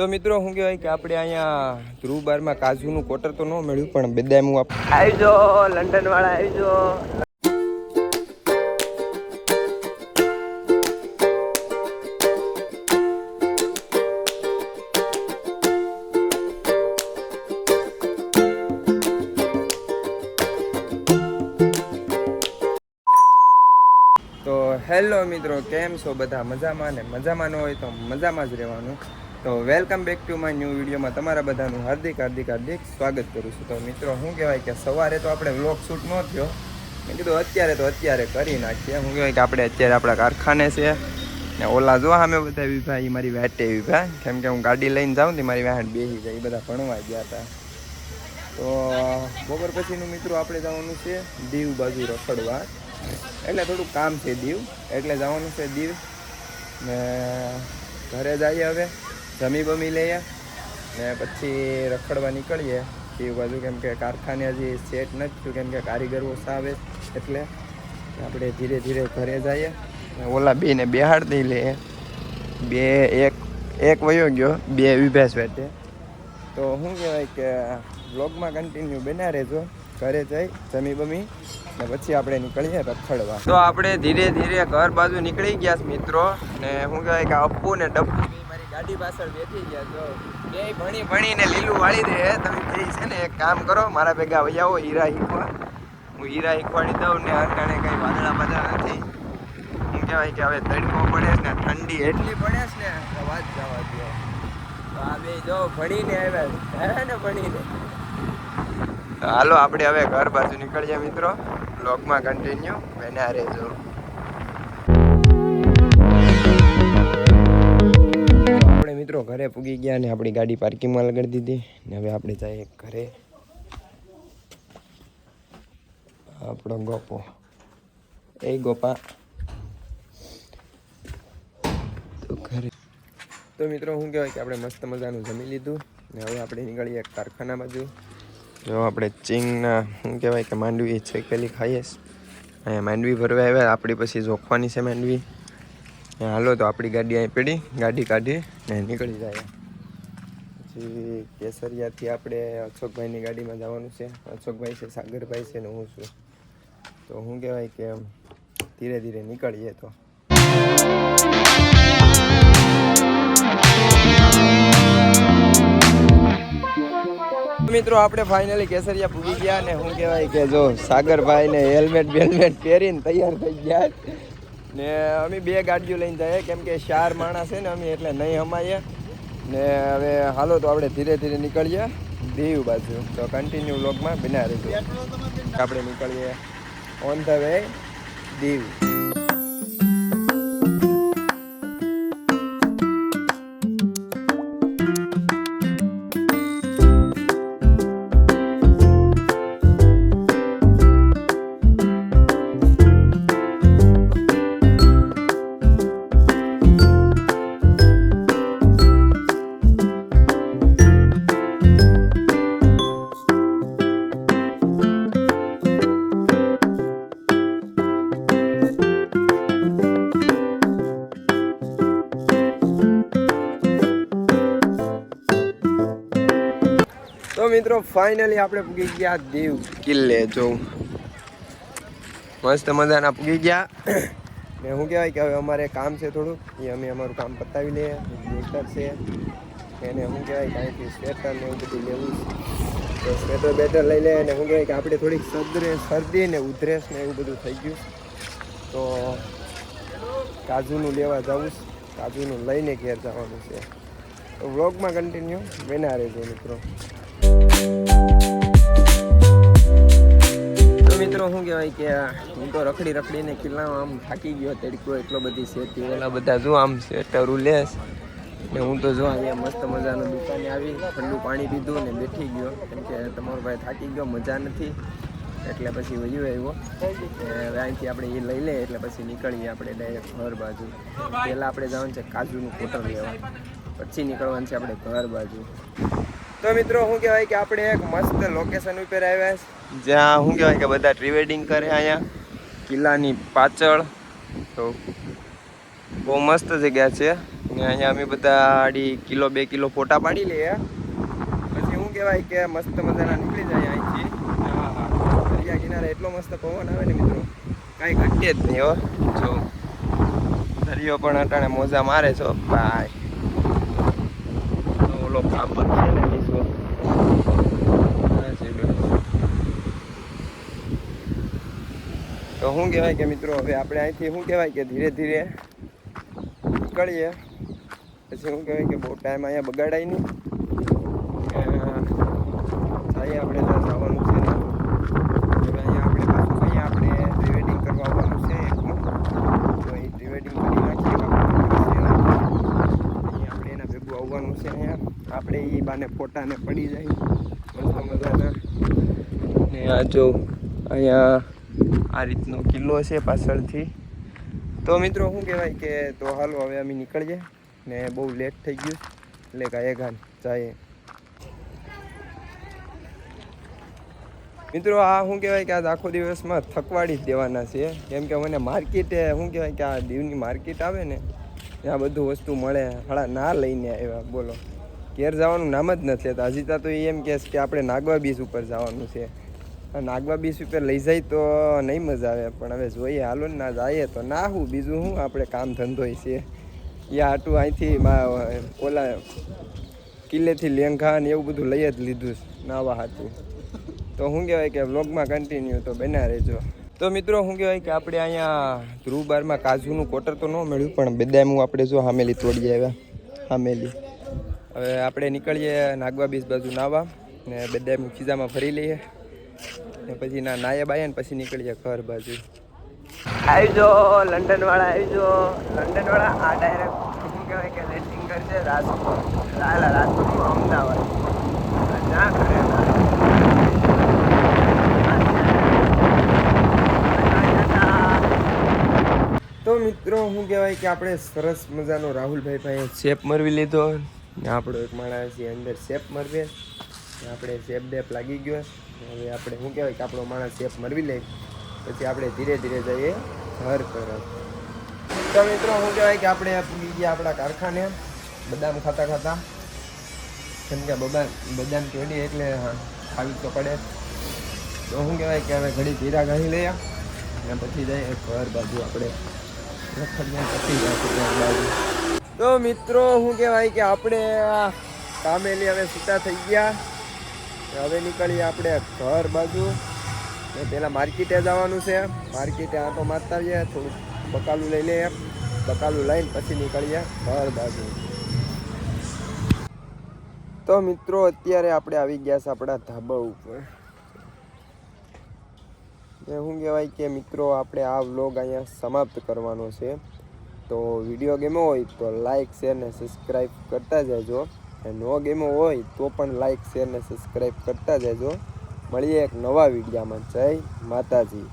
તો મિત્રો શું કહેવાય કે આપણે અહીંયા ધ્રુવ બારમાં કાજુનું કોટર તો ન મળ્યું, પણ બેદામું આપ આવજો લંડન વાળા આવજો તો હેલો મિત્રો, કેમ છો બધા? મજામાં ને? મજામાં ન હોય તો મજામાં જ રહેવાનું. તો welcome back to my new વિડીયોમાં તમારા બધાનું હાર્દિક હાર્દિક હાર્દિક સ્વાગત કરું છું. તો મિત્રો શું કહેવાય કે સવારે તો આપણે વ્લોગ શૂટ ન થયો. મેં કીધું અત્યારે તો અત્યારે કરી નાખીએ. શું કહેવાય કે આપણે અત્યારે આપણા કારખાને છે. ને ઓલા જો અમે બધા વિભા એ મારી વાટે વિભા કેમ કે હું ગાડી લઈને જાઉં ને મારી વાહન બેસી જાય એ બધા ભણવા ગયા હતા તો બપોર પછીનું મિત્રો આપણે જવાનું છે દીવ બાજુ રખડવા. એટલે થોડું કામ છે દીવ. એટલે જવાનું છે દીવ. ને ઘરે જઈએ હવે. જમી બમી લઈએ ને પછી રખડવા નીકળીએ. એ બાજુ કેમ કે કારખાને હજી સેટ નથી થયું, કેમ કે કારીગરો આવે એટલે આપણે ધીરે ધીરે ઘરે જઈએ. ઓલા બેને બેહાડ દઈ લઈએ. બે એક એક વયો ગયો, બે વિભેસ વેટે તો શું કહેવાય કે બ્લોગમાં કન્ટિન્યુ બના રહેજો. ઘરે જઈ, જમી બમી ને પછી આપણે નીકળીએ રખડવા. તો આપણે ધીરે ધીરે ઘર બાજુ નીકળી ગયા મિત્રો. ને શું કહેવાય કે અપ્પુ ને ડબ્બુ ગાડી પાછળ બેઠી ગયા તો બે ભણી ભણીને લીલું વાળી દે. તમે ફ્રી છે ને એક કામ કરો, મારા ભેગા વૈયાઓ હીરા શીખવા હું હીરા શીખવાડી દઉં ને અટાણે કંઈ વાદળા બાદળા નથી. હું કહેવાય કે હવે તડકો પડે છે ને, ઠંડી એટલી પડે છે ને વાત જવા દો તો આ બે જો ભણીને આવ્યા હે ભણીને. હાલો, આપણે હવે ઘર બાજુ નીકળીએ મિત્રો. બ્લોગમાં કન્ટિન્યુ બેના રહેજો. મિત્રો ઘરે પૂગી ગયા ને આપણી ગાડી પાર્કિંગમાં લગાડી દીધી ને હવે આપણે જઈએ ઘરે. આપણો ગોપો. એ ગોપા. તો ઘરે. તો મિત્રો શું કહેવાય કે આપણે મસ્ત મજાનું જમી લીધું ને હવે આપણે નીકળીએ કારખાના બાજુ જો આપણે ચીંગના, શું કહેવાય કે માંડવી છેકેલી ખાઈએ. અહીંયા માંડવી ભરવા આવ્યા, આપણી પછી જોખવાની છે માંડવી. હાલો, તો આપણી ગાડી અહીં પડી. ગાડી કાઢી ને નીકળી જાય. પછી કેસરિયાથી આપણે અશોકભાઈની ગાડીમાં જવાનું છે. અશોકભાઈ છે, સાગરભાઈ છે ને હું છું. તો શું કહેવાય કે ધીરે ધીરે નીકળીએ તો. મિત્રો, આપણે ફાઇનલી કેસરિયા પૂગી ગયા ને શું કહેવાય કે જો સાગરભાઈ ને હેલ્મેટ બેલમેટ પહેરીને તૈયાર થઈ ગયા. ને અમે બે ગાડીઓ લઈને જઈએ. કેમ કે ચાર માણસ છે ને અમે એટલે નહીં હમાઈએ. ને હવે હાલો તો આપણે ધીરે ધીરે નીકળીએ. દીવ બાજુ. તો કન્ટિન્યુ વ્લોગમાં બિના રહીશું આપણે નીકળીએ ઓન ધ વે દીવ. મિત્રો ફાઇનલી આપણે પૂગી ગયા દીવ કિલ્લે. જો, મસ્ત મજાના પૂગી ગયા. ને શું કહેવાય કે હવે અમારે કામ છે થોડું. એ અમે અમારું કામ પતાવી લઈએ. બેટર છે. એને શું કહેવાય કાંઈથી સ્વેટર ને એવું બધું લેવું. તો સ્વેટર બેટર લઈ લે. અને શું કહેવાય કે આપણે થોડીક સદરે શરદી ને ઉધરેસ ને એવું બધું થઈ ગયું તો કાજુનું લેવા જવું કાજુનું લઈને ઘેર જવાનું છે. તો વ્લોગમાં કન્ટિન્યુ બના રહેજો મિત્રો. મિત્રો, શું કહેવાય કે હું તો રખડી રખડીને કિલ્લામાં આમ થાકી ગયો, તડકો એટલો બધી શેતી ઓલા બધા જો આમ સ્વેટર લેસ ને હું તો જો અહીંયા મસ્ત મજાનું દુકાને આવી, ઠંડુ પાણી પીધું ને બેઠી ગયો. કેમ કે તમારો ભાઈ થાકી ગયો, મજા નથી. એટલે પછી વયું આવ્યો. હવે આપણે એ લઈ લઈએ, એટલે પછી નીકળીએ આપણે ડાયરેક્ટ ઘર બાજુ. પહેલાં આપણે જવાનું છે કાજુનું કોટર લેવા. પછી નીકળવાનું છે આપણે ઘર બાજુ. તો મિત્રો, શું કહેવાય કે આપણે એક મસ્ત લોકેશન ઉપર આવ્યા છે. જ્યાં શું કહેવાય કે બધા પ્રિવેડિંગ કરે અહીંયા. કિલ્લાની પાછળ. તો બહુ મસ્ત જગ્યા છે. ને અહીંયા અમે બધા આડી કિલો, બે કિલો ફોટા પાડી લઈએ. પછી શું કહેવાય કે મસ્ત મજાના નીકળી જાય અહીંથી. દરિયા કિનારે એટલો મસ્ત પવન આવે ને મિત્રો. કાંઈ ઘટે જ નહીં હો. જો દરિયો પણ અટાણે મોજા મારે છો. ભાઈ. છે ને નીચો આ છે લો. તો શું કહેવાય કે મિત્રો હવે આપણે અહીંથી શું કહેવાય કે ધીરે ધીરે નીકળીએ. પછી શું કહેવાય કે બહુ ટાઈમ અહીંયા બગાડાય નહીં. અ, આપણે ત્યાં જવાનું છે ને હવે અહીંયા આપણે પાછું અહીંયા આપણે પ્રી વેડિંગ કરવા આવવાનું છે એકનું તો એ પ્રી વેડિંગ કરી નાખીએ અહીંયા આપણે એના ભેગું આવવાનું છે અહીંયા આપણે એ ફોટા ને પડી જાય. મસ્ત ને આ જો અહીંયા આ રીતનો કિલ્લો છે પાછળથી. તો મિત્રો શું કહેવાય કે તો હાલો હવે અમે નીકળીએ. ને બહુ લેટ થઈ ગયું. એટલે ગાયે ગાન જાય મિત્રો આ શું કહેવાય કે આજ આખો દિવસમાં થકવાડી જ દેવાના છે. કેમ કે મને માર્કેટે શું કહેવાય કે આ દીવની માર્કેટ આવે ને, ત્યાં બધું વસ્તુ મળે. હળા ના લઈને આવ્યા, બોલો. ઘેર જવાનું નામ જ નથી લેતા. હજી તો એ એમ કહે છે કે આપણે નાગવા બીચ ઉપર જવાનું છે. નાગવા બીચ ઉપર લઈ જાય તો નહીં મજા આવે, પણ હવે જોઈએ હાલો ને, ના જઈએ તો ના હું, બીજું શું આપણે કામ ધંધોય છે. યા આટું અહીંથી ઓલા કિલ્લેથી લેંઘા ને એવું બધું લઈ જ લીધું છે, નાવા હાટું. તો શું કહેવાય કે વ્લોગમાં કન્ટિન્યુ તો બના રહેજો. તો મિત્રો શું કહેવાય કે આપણે અહીંયા ધ્રુવ બારમાં કાજુનું કોટર તો ન મળ્યું, પણ બદામું આપણે જો હામેલી તોડી આવ્યા. હામેલી. હવે આપણે નીકળીએ નાગવા બીચ બાજુ નાવા ને બધા ખીજામાં ફરી લઈએ. ને પછી ના નાયા બાયા ને પછી નીકળીએ ઘર બાજુ. આવજો લંડન વાળા આવજો. લંડન વાળા આ ડાયરેક્ટ શું કહેવાય કે લેન્ડિંગ કરશે? રાજકોટ. રાજકોટ અમદાવાદ. ના કરે તો મિત્રો શું કહેવાય કે આપણે સરસ મજાનો રાહુલભાઈ ભાઈએ શેપ મરવી લીધો. ને આપણો એક માણસ છે અંદર શેપ મરવે. આપણે શેપ ડેપ લાગી ગયો. હવે આપણે શું કહેવાય કે આપણો માણસ શેપ મરવી લે. પછી આપણે ધીરે ધીરે જઈએ ઘર તરફ. તો મિત્રો શું કહેવાય કે આપણે પૂગી ગયા આપણા કારખાને. બદામ ખાતા ખાતા. કેમ કે બદામ બદામ ચોડીએ એટલે ખાવી તો પડે. તો શું કહેવાય કે હવે ઘડી ધીરા ઘણી લઈએ. અને પછી જઈએ ઘર બાજુ આપણે. રખડિયા પછી જાય બાજુ. તો મિત્રો શું કહેવાય કે આપણે આ કામેલી હવે છૂટા થઈ ગયા. હવે નીકળીએ આપણે ઘર બાજુ. ને પહેલાં માર્કેટે જવાનું છે. માર્કેટે આંટો મારતા આવીએ થોડુંક બકાલું લઈ લઈએ. બકાલું લઈને પછી નીકળીએ ઘર બાજુ. તો મિત્રો, અત્યારે આપણે આવી ગયા છે આપણા ધાબા ઉપર. ને શું કહેવાય કે મિત્રો, આપણે આ વ્લોગ અહીંયા સમાપ્ત કરવાનો છે. તો વીડિયો ગેમો હોય તો લાઇક શેર ને સબસ્ક્રાઈબ કરતા જજો. અને નો ગેમો હોય તો પણ લાઇક શેર ને સબસ્ક્રાઈબ કરતા જજો. મળીએ એક નવા વિડીયામાં. જય માતાજી.